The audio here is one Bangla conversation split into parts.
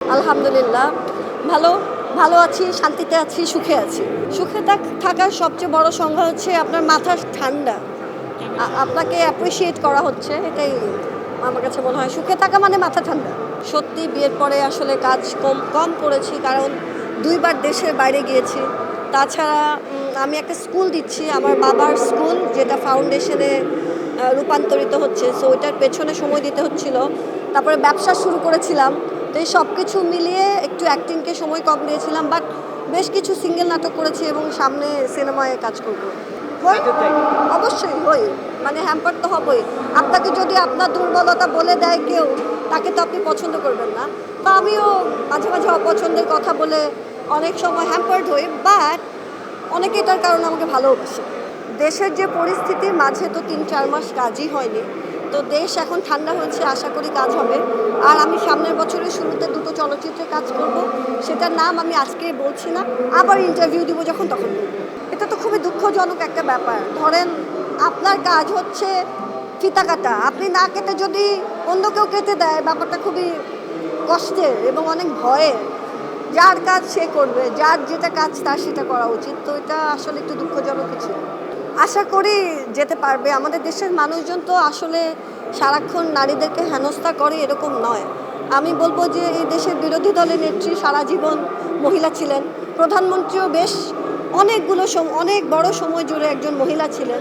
আলহামদুলিল্লাহ। ভালো ভালো আছি, শান্তিতে আছি, সুখে আছি। সুখে থাক- থাকার সবচেয়ে বড় সংজ্ঞা হচ্ছে আপনার মাথা ঠান্ডা। আপনাকে অ্যাপ্রিসিয়েট করা হচ্ছে, এটাই আমার কাছে মনে হয়। সুখে থাকা মানে মাথা ঠান্ডা। সত্যি, বিয়ের পরে আসলে কাজ কম কম করেছি, কারণ দুইবার দেশের বাইরে গিয়েছি। তাছাড়া আমি একটা স্কুল দিচ্ছি, আমার বাবার স্কুল, যেটা ফাউন্ডেশনে রূপান্তরিত হচ্ছে। সো ওইটার পেছনে সময় দিতে হচ্ছিল। তারপরে ব্যবসা শুরু করেছিলাম। তো এই সব কিছু মিলিয়ে একটু অ্যাক্টিংকে সময় কম দিয়েছিলাম বাট বেশ কিছু সিঙ্গেল নাটক করেছি এবং সামনে সিনেমায় কাজ করব। অবশ্যই হই মানে হ্যাম্পার তো হবই। আপনাকে যদি আপনার দুর্বলতা বলে দেয় কেউ, তাকে তো আপনি পছন্দ করবেন না। তো আমিও মাঝে মাঝে অপছন্দের কথা বলে অনেক সময় হ্যাম্পার্ড হই বাট অনেকে এটার কারণে আমাকে ভালোবাসে। দেশের যে পরিস্থিতির মাঝে তো তিন চার মাস কাজই হয়নি। তো দেশ এখন ঠান্ডা হয়েছে, আশা করি কাজ হবে। আর আমি সামনের বছরের শুরুতে দুটো চলচ্চিত্রে কাজ করব, সেটার নাম আমি আজকে বলছি না, আবার ইন্টারভিউ দিব যখন তখন। এটা তো খুবই দুঃখজনক একটা ব্যাপার। ধরেন, আপনার কাজ হচ্ছে ফিতা কাটা আপনি না কেটে যদি অন্য কেউ কেটে দেয়, ব্যাপারটা খুবই কষ্টের এবং অনেক ভয়ের। যার কাজ সে করবে, যার যেটা কাজ তার সেটা করা উচিত। তো এটা আসলে একটু দুঃখজনক কিছু আশা করি যেতে পারবে। আমাদের দেশের মানুষজন তো আসলে সারাক্ষণ নারীদেরকে হেনস্থা করে এরকম নয়। আমি বলব যে এই দেশের বিরোধী দলের নেত্রী সারা জীবন মহিলা ছিলেন। প্রধানমন্ত্রীও বেশ অনেকগুলো অনেক বড় সময় জুড়ে একজন মহিলা ছিলেন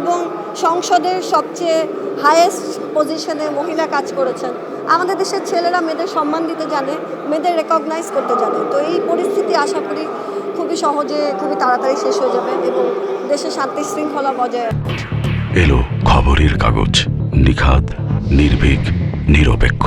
এবং সংসদের সবচেয়ে হায়েস্ট পজিশনে মহিলা কাজ করেছেন। আমাদের দেশের ছেলেরা মেয়েদের সম্মান দিতে জানে, মেয়েদের রেকগনাইজ করতে জানে। তো এই পরিস্থিতি আশা করি খুবই সহজে, খুবই তাড়াতাড়ি শেষ হয়ে যাবে এবং দেশে শান্তি শৃঙ্খলা বজায় এলো খবরের কাগজ, নিখাদ, নির্ভীক, নিরপেক্ষ।